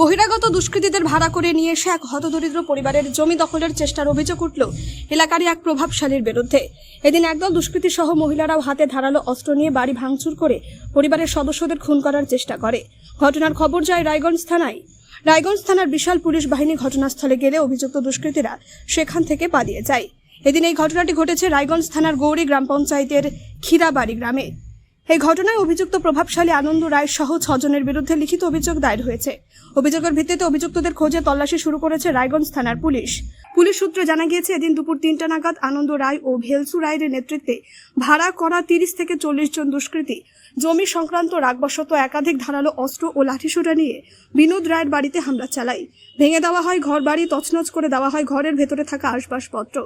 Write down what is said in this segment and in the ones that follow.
বহিরাগত দুষ্কৃতীদের ভাড়া করে নিয়ে এসে এক হতদরিদ্র পরিবারের জমি দখলের চেষ্টার অভিযোগ উঠল এলাকারই এক প্রভাবশালীর বিরুদ্ধে। এদিন একদল দুষ্কৃতী সহ মহিলারাও হাতে ধারালো অস্ত্র নিয়ে বাড়ি ভাঙচুর করে পরিবারের সদস্যদের খুন করার চেষ্টা করে। ঘটনার খবর যায় রায়গঞ্জ থানায়। রায়গঞ্জ থানার বিশাল পুলিশ বাহিনী ঘটনাস্থলে গেলে অভিযুক্ত দুষ্কৃতীরা সেখান থেকে পালিয়ে যায়। এদিন এই ঘটনাটি ঘটেছে রায়গঞ্জ থানার গৌরী গ্রাম পঞ্চায়েতের খিরাবাড়ি গ্রামে। এই ঘটনায় অভিযুক্ত প্রভাবশালী আনন্দ রায় সহ ছজনের বিরুদ্ধে লিখিত অভিযোগ দায়ের হয়েছে। অভিযোগের ভিত্তিতে অভিযুক্তদের খোঁজে তল্লাশি শুরু করেছে রায়গঞ্জ থানার পুলিশ। পুলিশ সূত্রে জানা গিয়েছে, এদিন দুপুর তিনটা নাগাদ আনন্দ রায় ও ভেলসু রায়ের নেতৃত্বে ভাড়া করা তিরিশ থেকে চল্লিশ জন দুষ্কৃতী, জমি সংক্রান্ত রাগবশত একাধিক ধারালো অস্ত্র ও লাঠিসোঁটা নিয়ে বিনোদ রায়ের বাড়িতে হামলা চালায়। ভেঙে দেওয়া হয় ঘর বাড়ি তছনছ করে দেওয়া হয় ঘরের ভেতরে থাকা আসবাসপত্র।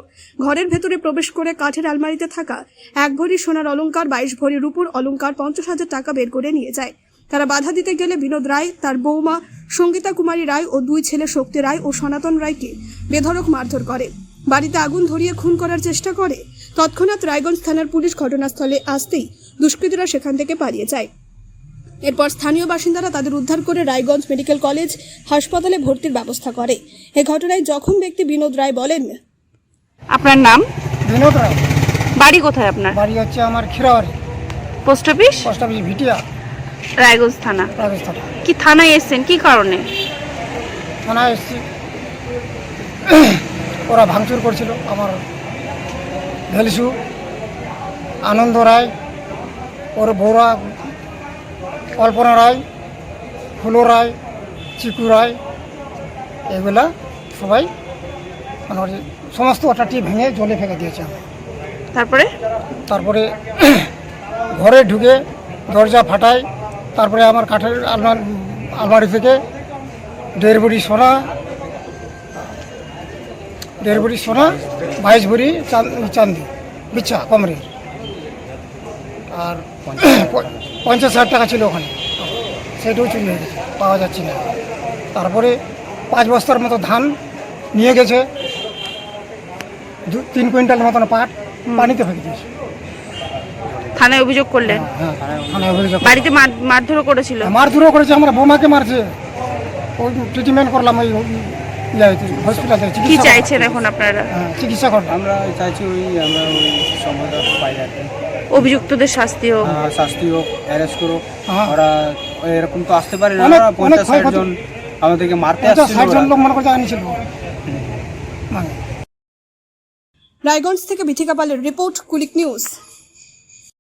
ঘরের ভেতরে প্রবেশ করে কাঠের আলমারিতে থাকা এক ভরি সোনার অলংকার, বাইশ ভরি রূপুর অলংকার পঞ্চাশ হাজার টাকা বের করে নিয়ে যায়। তারা বাধা দিতে গেলে বিনোদ রায়, তার বৌমা সঙ্গীতা কুমারী রায় ও দুই ছেলে শক্তি রায় ও সনাতন রায়কে বেধড়ক মারধর করে। বাড়িতে আগুন ধরিয়ে খুন করার চেষ্টা করে। তৎক্ষণাৎ রায়গঞ্জ থানার পুলিশ ঘটনাস্থলে আসতেই দুষ্কৃতীরা সেখান থেকে পালিয়ে যায়। এরপর স্থানীয় বাসিন্দারা তাদের উদ্ধার করে রায়গঞ্জ মেডিকেল কলেজ হাসপাতালে ভর্তির ব্যবস্থা করে। এ ঘটনায় জখম ব্যক্তি বিনোদ রায় বলেন আপনার নাম? বিনোদ রায়। বাড়ি কোথায় আপনার? বাড়ি হচ্ছে আমার Khirabari post office? Post office Bhitia. Raiganj থানা। রাজস্থান কি থানায় এসেছেন? কি কারণে? থানায় এসেছি। ওরা ভাঙচুর করছিল আমার ভেলসু আনন্দ রায় ওর বৌরা কল্পনা রায় ফুলো রায় চিকু রায় এগুলা সবাই মানে সমস্ত ওটাটি ভেঙে জলে ফেঁকে দিয়েছে। তারপরে? তারপরে ঘরে ঢুকে দরজা ফাটায় তারপরে আমার কাঠের আলমার আলমারি থেকে দেড় ভরি সোনা দেড় ভরি সোনা বাইশ ভরি চান্দি বিচ্ছা কমরের আর পঞ্চাশ হাজার টাকা ছিল ওখানে। সেটাও চুরি হয়ে গেছে পাওয়া যাচ্ছে না। তারপরে পাঁচ বস্তার মতো ধান নিয়ে গেছে। দু তিন কুইন্টাল মতন পাট পানিতে ফেলে দিয়েছে। থানায় অভিযোগ করলেন। হ্যাঁ থানায় অভিযোগ বাড়িতে মার- মারধরও করেছিল। মারধরও করেছে আমরা বোমাকে মারছে। ওই ট্রিটমেন্ট করলাম ওই ইয়েতে, হসপিটালে কি চিকিৎসা চাইছেন এখন আপনারা? হ্যাঁ, চিকিৎসা করলাম আমরা চাইছি ওই আমরা ওই সমাধান পাই আর অভিযুক্তদের শাস্তি হোক। শাস্তি হোক অ্যারেস্ট করো হ্যাঁ। ওরা এরকম তো আসতে পারে না অনেক- ওরা অনেক পঞ্চাশ ষাট ক্ষয়ক্ষতি। জন আমাদেরকে মারতে পঞ্চাশ আসছিল ষাট জন ওরা। লোক মনে করছে আনিছিল মানে রায়গঞ্জ থেকে বিথিকা পালের রিপোর্ট কুলিক নিউজ।